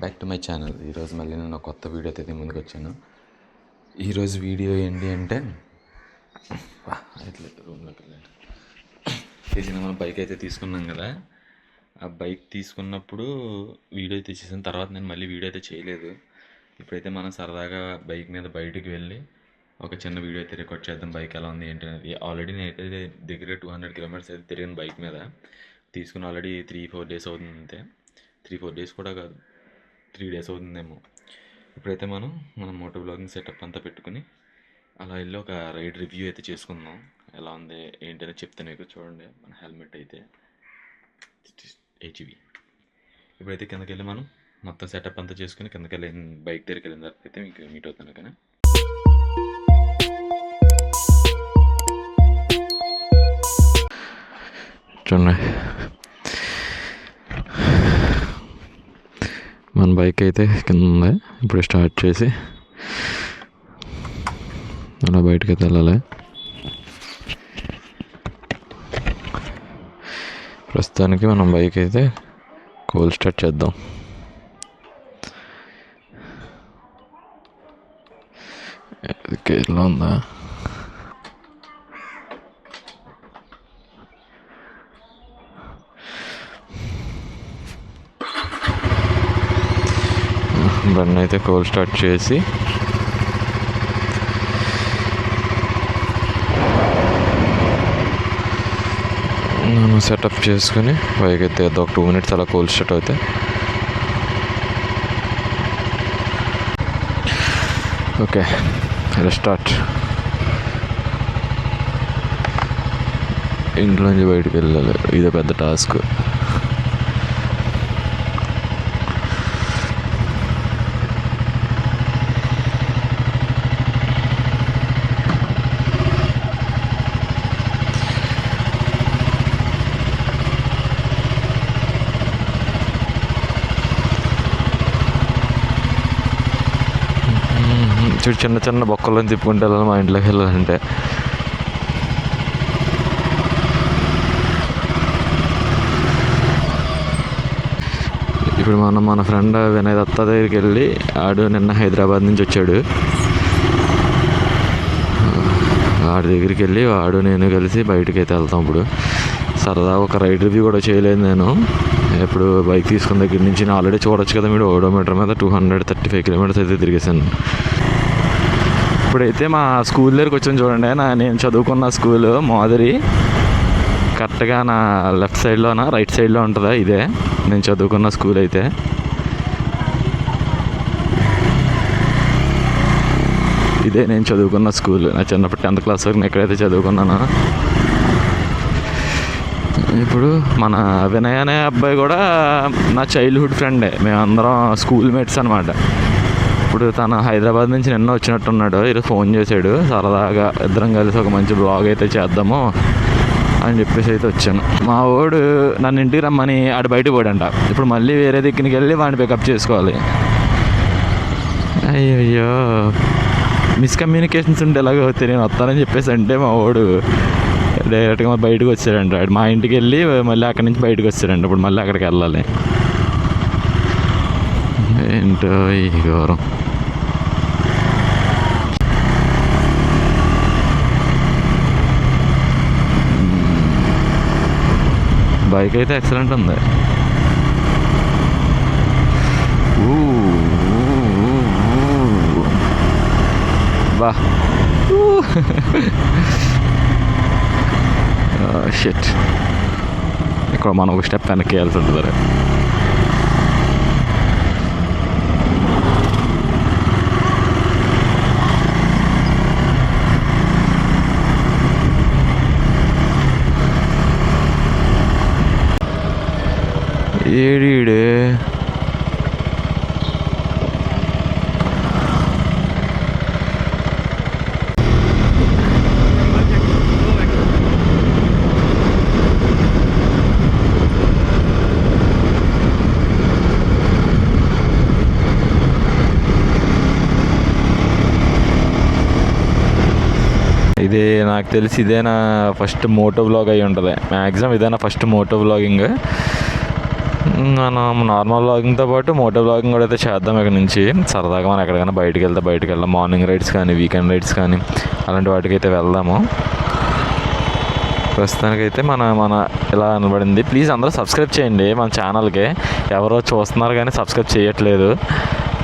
Back to my channel ఈరోజు మళ్ళీ నేను కొత్త వీడియో అయితే ముందుకు వచ్చాను. ఈరోజు వీడియో ఏంటి అంటే వా, ఇట్లా రూమ్లోకి వెళ్ళాను. తీసిన మనం బైక్ అయితే తీసుకున్నాం కదా. ఆ బైక్ తీసుకున్నప్పుడు వీడియో తీసేసిన. తర్వాత నేను మళ్ళీ వీడియో అయితే చేయలేదు. ఇప్పుడైతే మనం సరదాగా బైక్ మీద బయటికి వెళ్ళి ఒక చిన్న వీడియో అయితే రికార్డ్ చేద్దాం. బైక్ ఎలా ఉంది ఏంటి అనేది. ఆల్రెడీ నేనైతే దగ్గర టూ హండ్రెడ్ కిలోమీటర్స్ అయితే తిరిగిన బైక్ మీద. తీసుకుని ఆల్రెడీ త్రీ ఫోర్ డేస్ అవుతుంది అంతే త్రీ ఫోర్ డేస్ కూడా కాదు. త్రీ డేస్ అవుతుందేమో. ఇప్పుడైతే మనం మన మోటో బ్లాగింగ్ సెటప్ అంతా పెట్టుకుని అలా వెళ్ళి ఒక రైడ్ రివ్యూ అయితే చేసుకుందాం. ఎలా ఉంది ఏంటనే చెప్తాను మీకు చూడండి. మన హెల్మెట్ అయితే హెచ్వి ఇప్పుడైతే కిందకి వెళ్ళి మనం మొత్తం సెటప్ అంతా చేసుకుని కిందకి వెళ్ళి బైక్ దగ్గరికి వెళ్ళిన తర్వాత అయితే మీకు మీట్ అవుతాను కానీ చూడండి. మన బైక్ అయితే కింద ఉంది. ఇప్పుడు స్టార్ట్ చేసి అలా బయటకి అయితే వెళ్ళాలి. ప్రస్తుతానికి మనం బైక్ అయితే కోల్ స్టార్ట్ చేద్దాం. కేరళ ఉందా? బండి అయితే కోల్ స్టార్ట్ చేసి నేను సెటప్ చేసుకుని బైక్ అయితే ఒక టూ మినిట్స్ అలా కోల్ స్టార్ట్ అవుతాయి ఓకే అలా స్టార్ట్ ఇంట్లో నుంచి బయటకు వెళ్ళాలి. ఇదే పెద్ద టాస్క్. చూడు చిన్న చిన్న బొక్కలను తిప్పుకుంటే వెళ్ళాలి మా ఇంట్లోకి వెళ్ళాలంటే. ఇప్పుడు మనం మన ఫ్రెండ్ వినయ్ దత్త దగ్గరికి వెళ్ళి ఆడు నిన్న హైదరాబాద్ నుంచి వచ్చాడు. వాడి దగ్గరికి వెళ్ళి వాడు నేను కలిసి బయటకి అయితే వెళ్తాం ఇప్పుడు. సరదా ఒక రైడ్ రివ్యూ కూడా చేయలేదు నేను. ఇప్పుడు బైక్ తీసుకున్న దగ్గర నుంచి నేను ఆల్రెడీ చూడొచ్చు కదా మీరు ఓడోమీటర్ మీద two hundred thirty five kilometres అయితే తిరిగేసాను ఇప్పుడైతే మా స్కూల్ దగ్గరికి వచ్చాను చూడండి. నా నేను చదువుకున్న స్కూల్ మాదిరి. కరెక్ట్గా నా లెఫ్ట్ సైడ్లోనా రైట్ సైడ్లో ఉంటుందా? ఇదే. నేను చదువుకున్న స్కూల్ అయితే. ఇదే నేను చదువుకున్న స్కూల్. నా చిన్నప్పుడు టెన్త్ క్లాస్ వరకు నేను ఎక్కడైతే చదువుకున్నానో. ఇప్పుడు మన వినయ్ అనే అబ్బాయి కూడా నా చైల్డ్హుడ్ ఫ్రెండే మేమందరం స్కూల్ మేట్స్ అనమాట ఇప్పుడు తన హైదరాబాద్ నుంచి నిన్న వచ్చినట్టున్నాడు. ఈరోజు ఫోన్ చేశాడు. సరదాగా ఇద్దరం కలిసి ఒక మంచి బ్లాగ్ అయితే చేద్దాము అని చెప్పేసి అయితే వచ్చాను. మా వాడు నన్ను ఇంటికి రమ్మని ఆడు బయటకు పోడంట ఇప్పుడు మళ్ళీ వేరే దిక్కునికి వెళ్ళి వాడిని పికప్ చేసుకోవాలి. అయ్యయ్యో. మిస్కమ్యూనికేషన్స్ ఉంటే ఎలాగో నేను వస్తానని చెప్పేసి అంటే మా వాడు డైరెక్ట్గా బయటకు వచ్చాడంట. మా ఇంటికి వెళ్ళి మళ్ళీ అక్కడి నుంచి బయటకు వచ్చాడంట. ఇప్పుడు మళ్ళీ అక్కడికి వెళ్ళాలి. ఏంటో ఈ ఘోరం. బైక్ అయితే ఎక్సలెంట్ ఉంది. ఊ, ఊ, బా. షెట్ ah, ఇక్కడ మనం ఒక స్టెప్ వెనక్కి వేయాల్సి ఉంటుంది రే. ఏడీడే ఇది నాకు తెలిసి ఇదే నా ఫస్ట్ మోటో బ్లాగ్ అయి ఉంటుంది మ్యాక్సిమం ఇదే నా ఫస్ట్ మోటో బ్లాగింగ్ మనం నార్మల్ బ్లాగింగ్తో పాటు మోటో బ్లాగింగ్ కూడా అయితే చేద్దాం ఇక్కడ నుంచి. సరదాగా మనం ఎక్కడికైనా బయటకు వెళ్తే బయటకు వెళ్దాం. మార్నింగ్ రైడ్స్ కానీ వీకెండ్ రైడ్స్ కానీ అలాంటి వాటికైతే వెళ్దాము. ప్రస్తుతానికైతే మన మన ఇలా అనబడింది. ప్లీజ్ అందరూ సబ్స్క్రైబ్ చేయండి మన ఛానల్కి ఎవరో చూస్తున్నారు కానీ సబ్స్క్రైబ్ చేయట్లేదు.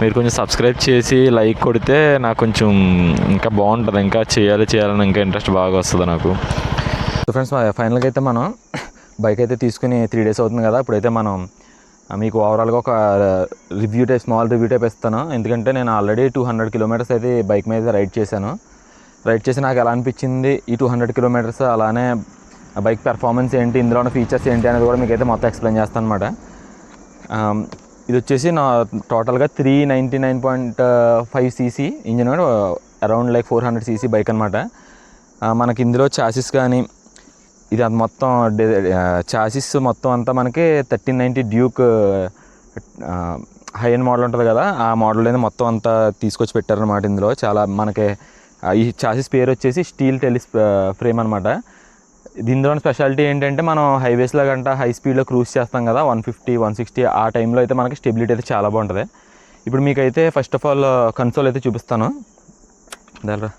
మీరు కొంచెం సబ్స్క్రైబ్ చేసి లైక్ కొడితే నాకు కొంచెం ఇంకా బాగుంటుంది. ఇంకా చేయాలి చేయాలని ఇంకా ఇంట్రెస్ట్ బాగా వస్తుంది నాకు. సో ఫ్రెండ్స్ ఫైనల్గా అయితే మనం బైక్ అయితే తీసుకుని త్రీ డేస్ అవుతుంది కదా. ఇప్పుడైతే మనం మీకు ఓవరాల్గా ఒక review type small review type ఇస్తాను. ఎందుకంటే నేను ఆల్రెడీ టూ హండ్రెడ్ కిలోమీటర్స్ అయితే బైక్ మీద రైడ్ చేశాను. రైడ్ చేసి నాకు ఎలా అనిపించింది ఈ టూ హండ్రెడ్ కిలోమీటర్స్ అలానే బైక్ పెర్ఫార్మెన్స్ ఏంటి? ఇందులో ఉన్న ఫీచర్స్ ఏంటి అనేది కూడా మీకైతే మొత్తం ఎక్స్ప్లెయిన్ చేస్తాను అనమాట ఇది వచ్చేసి నా టోటల్గా three ninety nine point five CC engine around like four hundred CC bike అనమాట మనకి ఇందులో చాసిస్ కానీ ఇది అది మొత్తం చాసిస్ మొత్తం అంతా మనకి thirteen ninety Duke high end model ఉంటుంది కదా ఆ మోడల్ అనేది మొత్తం అంతా తీసుకొచ్చి పెట్టారనమాట ఇందులో. చాలా మనకి ఈ చాసిస్ పేరు వచ్చేసి స్టీల్ టెలిస్ ఫ్రేమ్ అనమాట దీనిలో స్పెషాలిటీ ఏంటంటే మనం హైవేస్లో గంట హై స్పీడ్లో క్రూజ్ చేస్తాం కదా వన్ ఫిఫ్టీ వన్ సిక్స్టీ ఆ టైంలో అయితే మనకి స్టెబిలిటీ అయితే చాలా బాగుంటుంది. ఇప్పుడు మీకైతే ఫస్ట్ ఆఫ్ ఆల్ కన్సోల్ అయితే చూపిస్తాను. దాని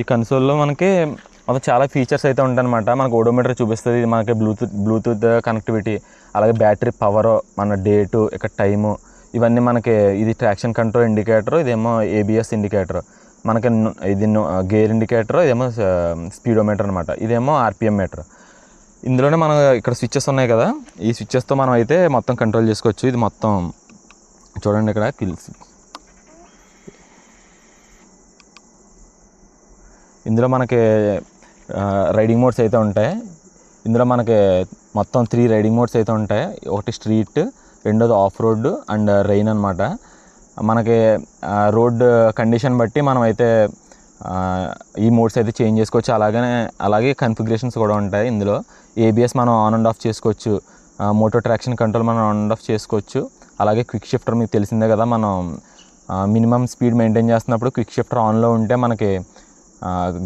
ఈ కన్సోల్లో మనకి మొత్తం చాలా ఫీచర్స్ అయితే ఉంటాయన్నమాట. మనకు ఓడోమీటర్ చూపిస్తుంది ఇది మనకి బ్లూటూత్ బ్లూటూత్ కనెక్టివిటీ అలాగే బ్యాటరీ పవర్ మన డేటు ఇక్కడ టైము ఇవన్నీ మనకి ఇది ట్రాక్షన్ కంట్రోల్ ఇండికేటర్ ఇదేమో ఏబిఎస్ ఇండికేటర్ మనకి ఇది గేర్ ఇండికేటర్ ఇదేమో స్పీడోమీటర్ అనమాట ఇదేమో ఆర్పిఎం మీటర్ ఇందులోనే మనం ఇక్కడ స్విచ్చెస్ ఉన్నాయి కదా ఈ స్విచ్చెస్తో మనం అయితే మొత్తం కంట్రోల్ చేసుకోవచ్చు. ఇది మొత్తం చూడండి ఇక్కడ ఇందులో మనకి రైడింగ్ మోడ్స్ అయితే ఉంటాయి. ఇందులో మనకి మొత్తం త్రీ రైడింగ్ మోడ్స్ అయితే ఉంటాయి. ఒకటి స్ట్రీట్ రెండోది ఆఫ్ రోడ్ అండ్ రెయిన్ అనమాట మనకి రోడ్ కండిషన్ బట్టి మనం అయితే ఈ మోడ్స్ అయితే చేంజ్ చేసుకోవచ్చు. అలాగనే అలాగే కన్ఫిగరేషన్స్ కూడా ఉంటాయి ఇందులో. ఏబిఎస్ మనం ఆన్ అండ్ ఆఫ్ చేసుకోవచ్చు. మోటో ట్రాక్షన్ కంట్రోల్ మనం ఆన్ అండ్ ఆఫ్ చేసుకోవచ్చు. అలాగే క్విక్ షిఫ్టర్ మీకు తెలిసిందే కదా మనం మినిమం స్పీడ్ మెయింటైన్ చేస్తున్నప్పుడు క్విక్ షిఫ్టర్ ఆన్లో ఉంటే మనకి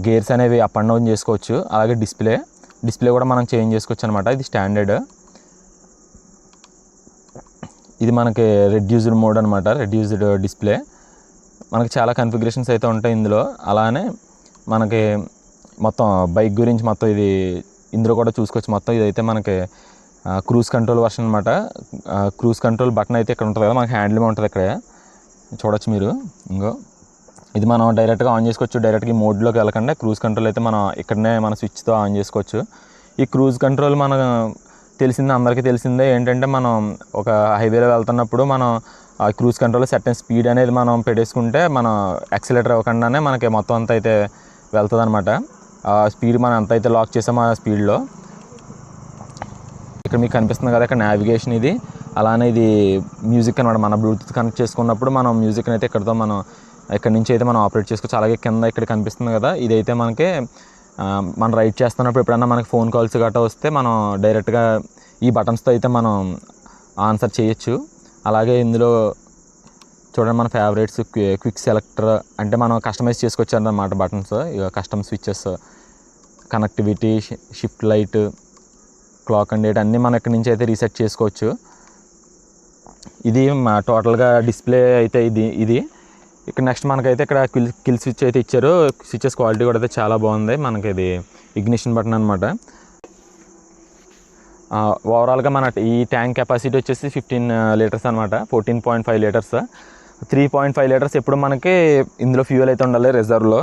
గేర్స్ అనేవి అప్ అండ్ డౌన్ చేసుకోవచ్చు. అలాగే డిస్ప్లే డిస్ప్లే కూడా మనం చేంజ్ చేసుకోవచ్చు అనమాట ఇది స్టాండర్డ్ ఇది మనకి రెడ్యూస్డ్ మోడ్ అనమాట రెడ్యూస్డ్ డిస్ప్లే మనకి చాలా కన్ఫిగరేషన్స్ అయితే ఉంటాయి ఇందులో. అలానే మనకి మొత్తం బైక్ గురించి మొత్తం ఇది ఇందులో కూడా చూసుకోవచ్చు. మొత్తం ఇదైతే మనకి క్రూజ్ కంట్రోల్ వర్షన్ అనమాట క్రూజ్ కంట్రోల్ బటన్ అయితే ఇక్కడ ఉంటుంది కదా. మనకి హ్యాండిల్ ఉంటుంది ఇక్కడ. చూడొచ్చు మీరు. ఇంకో ఇది మనం డైరెక్ట్గా ఆన్ చేసుకోవచ్చు. డైరెక్ట్గా ఈ మోడ్లోకి వెళ్ళకుండా క్రూజ్ కంట్రోల్ అయితే మనం ఇక్కడనే మన స్విచ్తో ఆన్ చేసుకోవచ్చు. ఈ క్రూజ్ కంట్రోల్ మన తెలిసిందే అందరికీ తెలిసిందే ఏంటంటే మనం ఒక హైవేలో వెళ్తున్నప్పుడు మనం ఆ క్రూజ్ కంట్రోల్ సెటన్ స్పీడ్ అనేది మనం పెట్టేసుకుంటే మనం యాక్సిలేటర్ ఇవ్వకుండానే మనకి మొత్తం అంత అయితే వెళ్తుంది అనమాట ఆ స్పీడ్ మనం ఎంత అయితే లాక్ చేసామో ఆ స్పీడ్లో ఇక్కడ మీకు కనిపిస్తుంది కదా ఇక్కడ నావిగేషన్ ఇది. అలానే ఇది మ్యూజిక్ అనమాట మన బ్లూటూత్ కనెక్ట్ చేసుకున్నప్పుడు మనం మ్యూజిక్ని అయితే ఇక్కడతో మనం ఇక్కడ నుంచి అయితే మనం ఆపరేట్ చేసుకోవచ్చు. అలాగే కింద ఇక్కడ కనిపిస్తుంది కదా ఇదైతే మనకి మనం రైడ్ చేస్తున్నప్పుడు ఎప్పుడైనా మనకి ఫోన్ కాల్స్ గట్రా వస్తే మనం డైరెక్ట్గా ఈ బటన్స్తో అయితే మనం ఆన్సర్ చేయొచ్చు. అలాగే ఇందులో చూడండి మన ఫేవరెట్స్ క్విక్ సెలెక్టర్ అంటే మనం కస్టమైజ్ చేసుకోవచ్చు అన్నమాట బటన్స్ ఇక custom switches connectivity shift light clock and date అన్నీ మనం ఇక్కడ నుంచి అయితే రీసెట్ చేసుకోవచ్చు. ఇది మా టోటల్గా డిస్ప్లే అయితే ఇది ఇది. ఇక్కడ నెక్స్ట్ మనకైతే ఇక్కడ కిల్ కిల్ స్విచ్ అయితే ఇచ్చారు. స్విచెస్ క్వాలిటీ కూడా అయితే చాలా బాగుంది. మనకి ఇది ఇగ్నిషన్ బటన్ అనమాట ఓవరాల్గా మన ఈ ట్యాంక్ కెపాసిటీ వచ్చేసి ఫిఫ్టీన్ లీటర్స్ అనమాట fourteen point five litres. Three point five litres ఎప్పుడు మనకి ఇందులో ఫ్యూయల్ అయితే ఉండాలి రిజర్వ్లో.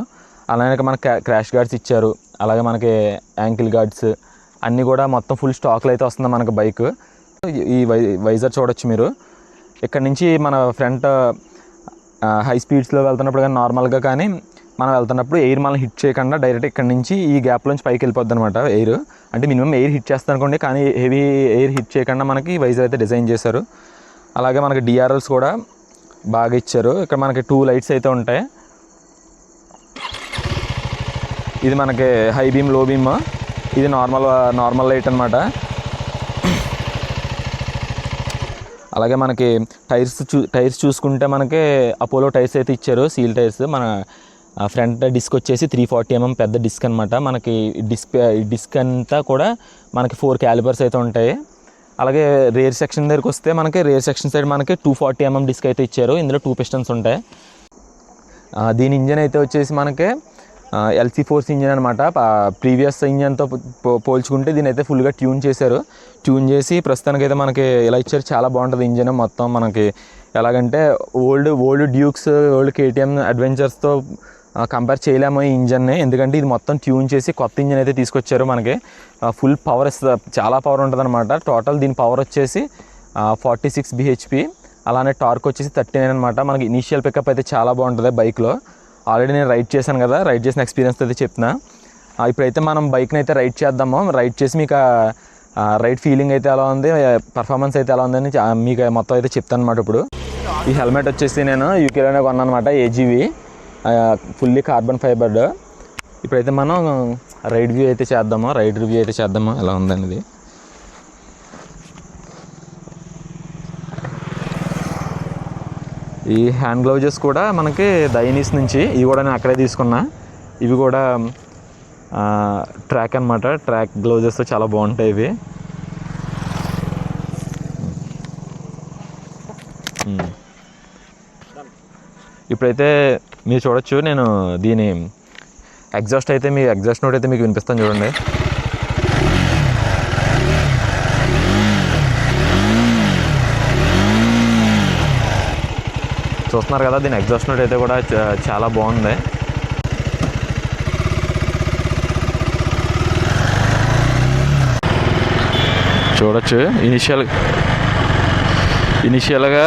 అలానే మనకి క్రాష్ గార్డ్స్ ఇచ్చారు. అలాగే మనకి యాంకిల్ గార్డ్స్. అన్నీ కూడా మొత్తం ఫుల్ స్టాక్లో అయితే వస్తుంది మనకి బైక్. ఈ వై వైజర్ చూడొచ్చు మీరు. ఇక్కడ నుంచి మన ఫ్రంట్ హై స్పీడ్స్లో వెళ్తున్నప్పుడు కానీ నార్మల్గా కానీ మనం వెళ్తున్నప్పుడు ఎయిర్ మనం హిట్ చేయకుండా డైరెక్ట్ ఇక్కడ నుంచి ఈ గ్యాప్ నుంచి పైకి వెళ్ళిపోద్ది అనమాట ఎయిర్ అంటే మినిమం ఎయిర్ హిట్ చేస్తాను అనుకోండి కానీ హెవీ ఎయిర్ హిట్ చేయకుండా మనకి వైజర్ అయితే డిజైన్ చేశారు. అలాగే మనకి డిఆర్ఎల్స్ కూడా బాగా ఇచ్చారు. ఇక్కడ మనకి టూ లైట్స్ అయితే ఉంటాయి. ఇది మనకి హై బీమ్లో బీమ్ ఇది నార్మల్ నార్మల్ లైట్ అనమాట అలాగే మనకి టైర్స్ చూ టైర్స్ చూసుకుంటే మనకి అపోలో టైర్స్ అయితే ఇచ్చారు. Seal tyres. మన ఫ్రంట్ డిస్క్ వచ్చేసి త్రీ ఫార్టీ ఎంఎం పెద్ద డిస్క్ అనమాట మనకి డిస్క్ డిస్క్ అంతా కూడా మనకి ఫోర్ క్యాలిబర్స్ అయితే ఉంటాయి. అలాగే రేర్ సెక్షన్ దగ్గరికి వస్తే మనకి రేర్ సెక్షన్ సైడ్ మనకి టూ ఫార్టీ ఎంఎం డిస్క్ అయితే ఇచ్చారు. ఇందులో టూ పిస్టన్స్ ఉంటాయి. దీని ఇంజన్ అయితే వచ్చేసి మనకి ఎల్సీ ఫోర్స్ ఇంజన్ అనమాట ప్రీవియస్ ఇంజన్తో పో- పోల్చుకుంటే దీని అయితే ఫుల్గా ట్యూన్ చేశారు. ట్యూన్ చేసి ప్రస్తుతానికి అయితే మనకి ఇలా ఇచ్చారు చాలా బాగుంటుంది ఇంజన్ మొత్తం మనకి. ఎలాగంటే old old Dukes old KTM అడ్వెంచర్స్తో compare చేయలేము ఈ ఇంజన్ని ఎందుకంటే ఇది మొత్తం ట్యూన్ చేసి కొత్త ఇంజన్ అయితే తీసుకొచ్చారు మనకి. ఫుల్ పవర్ ఇస్తుంది. చాలా పవర్ ఉంటుంది అనమాట టోటల్ దీని పవర్ వచ్చేసి ఫార్టీ సిక్స్ బిహెచ్పి అలానే టార్క్ వచ్చేసి థర్టీ నైన్ అనమాట మనకి ఇనీషియల్ పికప్ అయితే చాలా బాగుంటుంది బైక్లో ఆల్రెడీ నేను రైడ్ చేశాను కదా రైడ్ చేసిన ఎక్స్పీరియన్స్ అయితే చెప్తున్నా. ఇప్పుడైతే మనం బైక్ని అయితే రైడ్ చేద్దాము. రైడ్ చేసి మీకు రైడ్ ఫీలింగ్ అయితే ఎలా ఉంది పర్ఫార్మెన్స్ అయితే ఎలా ఉందని మీకు మొత్తం అయితే చెప్తాను అనమాట ఇప్పుడు. ఈ హెల్మెట్ వచ్చేసి నేను యూకేలోనే కొన్నాను అనమాట ఏజీవి ఫుల్లీ కార్బన్ ఫైబర్డ్ ఇప్పుడైతే మనం రైడ్ వ్యూ అయితే చేద్దాము రైడ్ రివ్యూ అయితే చేద్దాము ఎలా ఉందనేది. ఈ హ్యాండ్ గ్లౌజెస్ కూడా మనకి దైనీస్ నుంచి ఇవి కూడా నేను అక్కడే తీసుకున్నా. ఇవి కూడా ట్రాక్ అనమాట ట్రాక్ గ్లౌజెస్ చాలా బాగుంటాయి ఇవి. ఇప్పుడైతే మీరు చూడొచ్చు నేను దీని ఎగ్జాస్ట్ అయితే మీ ఎగ్జాస్ట్ నోట్ అయితే మీకు వినిపిస్తాను చూడండి. చూస్తున్నారు కదా దీని ఎగ్జాస్ట్ నోట్ అయితే కూడా చాలా బాగుంది. చూడొచ్చు ఇనిషియల్ ఇనిషియల్గా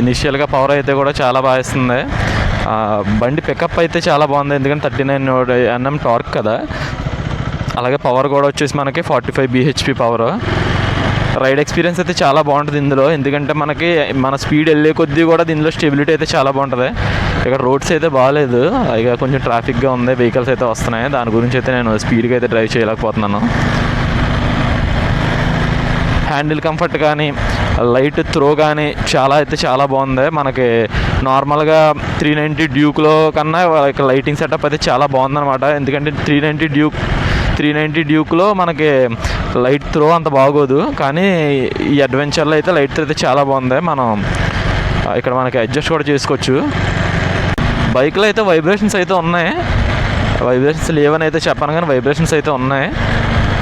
ఇనిషియల్గా పవర్ అయితే కూడా చాలా బాగా ఇస్తుంది. బండి పికప్ అయితే చాలా బాగుంది ఎందుకంటే థర్టీ నైన్ ఎన్ఎం టార్క్ కదా. అలాగే పవర్ కూడా వచ్చేసి మనకి forty five BHP power ride experience అయితే చాలా బాగుంటుంది ఇందులో. ఎందుకంటే మనకి మన స్పీడ్ వెళ్ళే కొద్దీ కూడా దీనిలో స్టెబిలిటీ అయితే చాలా బాగుంటుంది. ఇక్కడ రోడ్స్ అయితే బాగాలేదు ఇక కొంచెం ట్రాఫిక్గా ఉంది. వెహికల్స్ అయితే వస్తున్నాయి. దాని గురించి అయితే నేను స్పీడ్గా అయితే డ్రైవ్ చేయలేకపోతున్నాను. హ్యాండిల్ కంఫర్ట్ కానీ లైట్ త్రో కానీ చాలా అయితే చాలా బాగుంది. మనకి నార్మల్గా త్రీ నైంటీ డ్యూక్లో కన్నా లైటింగ్ సెటప్ అయితే చాలా బాగుందన్నమాట. ఎందుకంటే three ninety Duke three ninety డ్యూక్లో మనకి లైట్ త్రో అంత బాగోదు. కానీ ఈ అడ్వెంచర్లో అయితే లైట్ త్రో అయితే చాలా బాగుంది. మనం ఇక్కడ మనకి అడ్జస్ట్ కూడా చేసుకోవచ్చు. బైక్లో అయితే వైబ్రేషన్స్ అయితే ఉన్నాయి. వైబ్రేషన్స్ లేవని అయితే చెప్పాను కానీ వైబ్రేషన్స్ అయితే ఉన్నాయి.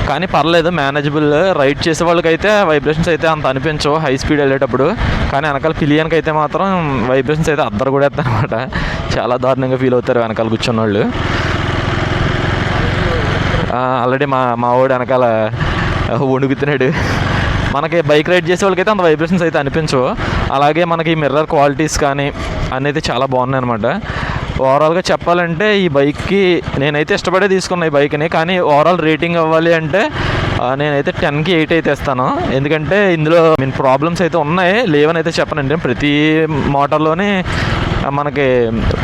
కానీ పర్లేదు మేనేజబుల్ రైడ్ చేసే వాళ్ళకైతే వైబ్రేషన్స్ అయితే అంత అనిపించవు హై స్పీడ్ వెళ్ళేటప్పుడు. కానీ వెనకాల పిలియన్కి అయితే మాత్రం వైబ్రేషన్స్ అయితే అద్దరు కూడా అనమాట. చాలా దారుణంగా ఫీల్ అవుతారు వెనకాల కూర్చున్న వాళ్ళు ఆల్రెడీ మా మా వాడు వెనకాల వణుకుతున్నాడు. మనకి బైక్ రైడ్ చేసే వాళ్ళకైతే అంత వైబ్రేషన్స్ అయితే అనిపించవు. అలాగే మనకి మిర్రర్ క్వాలిటీస్ కానీ అనేది చాలా బాగున్నాయి అనమాట ఓవరాల్గా చెప్పాలంటే ఈ బైక్కి నేనైతే ఇష్టపడే తీసుకున్న ఈ బైక్ని కానీ ఓవరాల్ రేటింగ్ అవ్వాలి అంటే నేనైతే టెన్కి ఎయిట్ అయితే ఇస్తాను. ఎందుకంటే ఇందులో మీన్ ప్రాబ్లమ్స్ అయితే ఉన్నాయి. లేవని అయితే చెప్పనండి. ప్రతి మోటార్లోనే మనకి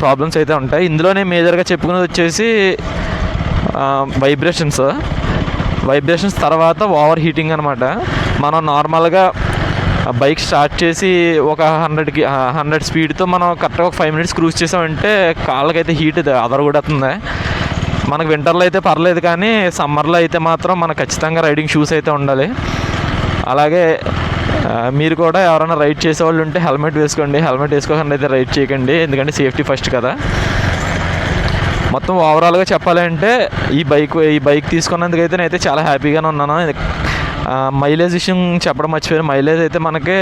ప్రాబ్లమ్స్ అయితే ఉంటాయి. ఇందులోనే మేజర్గా చెప్పుకునేది వచ్చేసి వైబ్రేషన్స్ వైబ్రేషన్స్ తర్వాత ఓవర్ హీటింగ్ అనమాట మనం నార్మల్గా బైక్ స్టార్ట్ చేసి ఒక హండ్రెడ్కి హండ్రెడ్ స్పీడ్తో మనం కరెక్ట్గా ఒక ఫైవ్ మినిట్స్ క్రూజ్ చేసామంటే కాళ్ళకైతే హీట్ అదరగొడుతుంది. మనకు వింటర్లో అయితే పర్లేదు కానీ సమ్మర్లో అయితే మాత్రం మనకు ఖచ్చితంగా రైడింగ్ షూస్ అయితే ఉండాలి. అలాగే మీరు కూడా ఎవరైనా రైడ్ చేసేవాళ్ళు ఉంటే హెల్మెట్ వేసుకోండి. హెల్మెట్ వేసుకోకుండా అయితే రైడ్ చేయకండి. ఎందుకంటే సేఫ్టీ ఫస్ట్ కదా. మొత్తం ఓవరాల్గా చెప్పాలంటే ఈ బైక్ ఈ బైక్ తీసుకున్నందుకైతే నేనైతే చాలా హ్యాపీగానే ఉన్నాను. మైలేజ్ విషయం చెప్పడం మర్చిపోయాను. మైలేజ్ అయితే మనకి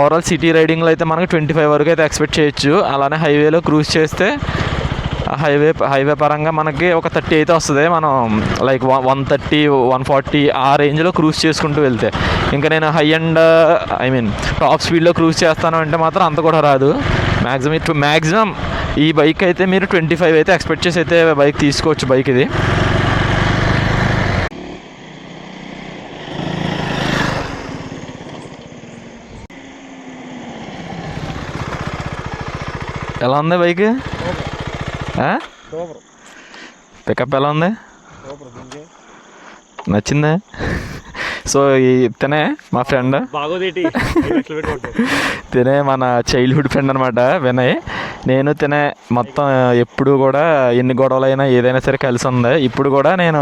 ఓవరాల్ సిటీ రైడింగ్లో అయితే మనకి ట్వంటీ ఫైవ్ వరకు అయితే ఎక్స్పెక్ట్ చేయొచ్చు. అలానే హైవేలో క్రూజ్ చేస్తే హైవే హైవే పరంగా మనకి ఒక థర్టీ అయితే వస్తుంది. మనం like one thirty one forty ఆ రేంజ్లో క్రూజ్ చేసుకుంటూ వెళ్తే. ఇంకా నేను high and I mean top స్పీడ్లో క్రూజ్ చేస్తాను అంటే మాత్రం అంత కూడా రాదు. మ్యాక్సిమం మ్యాక్సిమం ఈ బైక్ అయితే మీరు ట్వంటీ ఫైవ్ అయితే ఎక్స్పెక్ట్ చేసి అయితే బైక్ తీసుకోవచ్చు బైక్ ఇది. ఎలా ఉంది బైక్ పికప్ ఎలా ఉంది? నచ్చిందా? సో ఈ తినే మా ఫ్రెండ్ తినే మన చైల్డ్హుడ్ ఫ్రెండ్ అనమాట వినయ్. నేను తినే మొత్తం ఎప్పుడు కూడా ఎన్ని గొడవలు అయినా ఏదైనా సరే కలిసి ఉంది. ఇప్పుడు కూడా నేను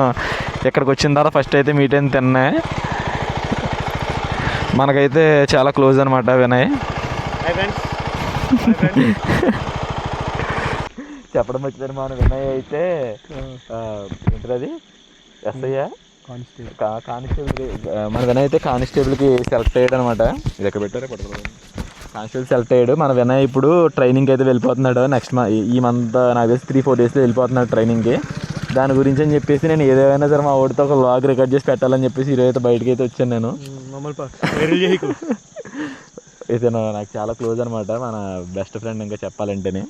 ఇక్కడికి వచ్చిన తర్వాత ఫస్ట్ అయితే మీట్ అయిన తిన్నే. మనకైతే చాలా క్లోజ్ అనమాట వినయ్. చెప్పడం వచ్చిందని మన వినయ్ అయితే ఏంటది ఎస్ఐ కానిస్టేబుల్ కానిస్టేబుల్ మన వినయ్ అయితే కానిస్టేబుల్కి సెలెక్ట్ అయ్యాడు అనమాట ఇది ఎక్కడ పెట్టారే పట్టుకోవాలి కానిస్టేబుల్ సెలెక్ట్ అయ్యాడు. మన వినయ్ ఇప్పుడు ట్రైనింగ్కి అయితే వెళ్ళిపోతున్నాడు. నెక్స్ట్ మా ఈ మంత్ నాకు తెలిసి త్రీ ఫోర్ డేస్లో వెళ్ళిపోతున్నాడు ట్రైనింగ్కి దాని గురించి అని చెప్పేసి నేను ఏదైనా సరే మా ఓడితో ఒక లాగ్ రికార్డ్ చేసి పెట్టాలని చెప్పేసి ఈరోజు అయితే బయటకి అయితే వచ్చాను నేను. ఇతను నాకు చాలా క్లోజ్ అనమాట మన బెస్ట్ ఫ్రెండ్ ఇంకా చెప్పాలంటేనే.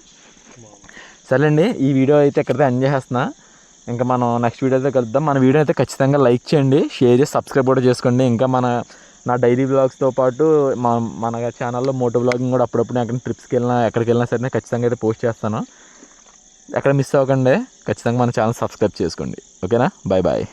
సరేండి ఈ వీడియో అయితే ఎక్కడితే ఎంజాయ్ చేస్తున్నా ఇంకా మనం నెక్స్ట్ వీడియో అయితే కలుద్దాం. మన వీడియో అయితే ఖచ్చితంగా లైక్ చేయండి. షేర్ చేసి సబ్స్క్రైబ్ కూడా చేసుకోండి. ఇంకా మన నా డైరీ బ్లాగ్స్తో పాటు మా మన ఛానల్లో మోటో బ్లాగింగ్ కూడా అప్పుడప్పుడు ఎక్కడ ట్రిప్స్కి వెళ్ళినా ఎక్కడికి వెళ్ళినా సరే ఖచ్చితంగా అయితే పోస్ట్ చేస్తాను. ఎక్కడ మిస్ అవ్వకండి. ఖచ్చితంగా మన ఛానల్ సబ్స్క్రైబ్ చేసుకోండి. ఓకేనా? Bye bye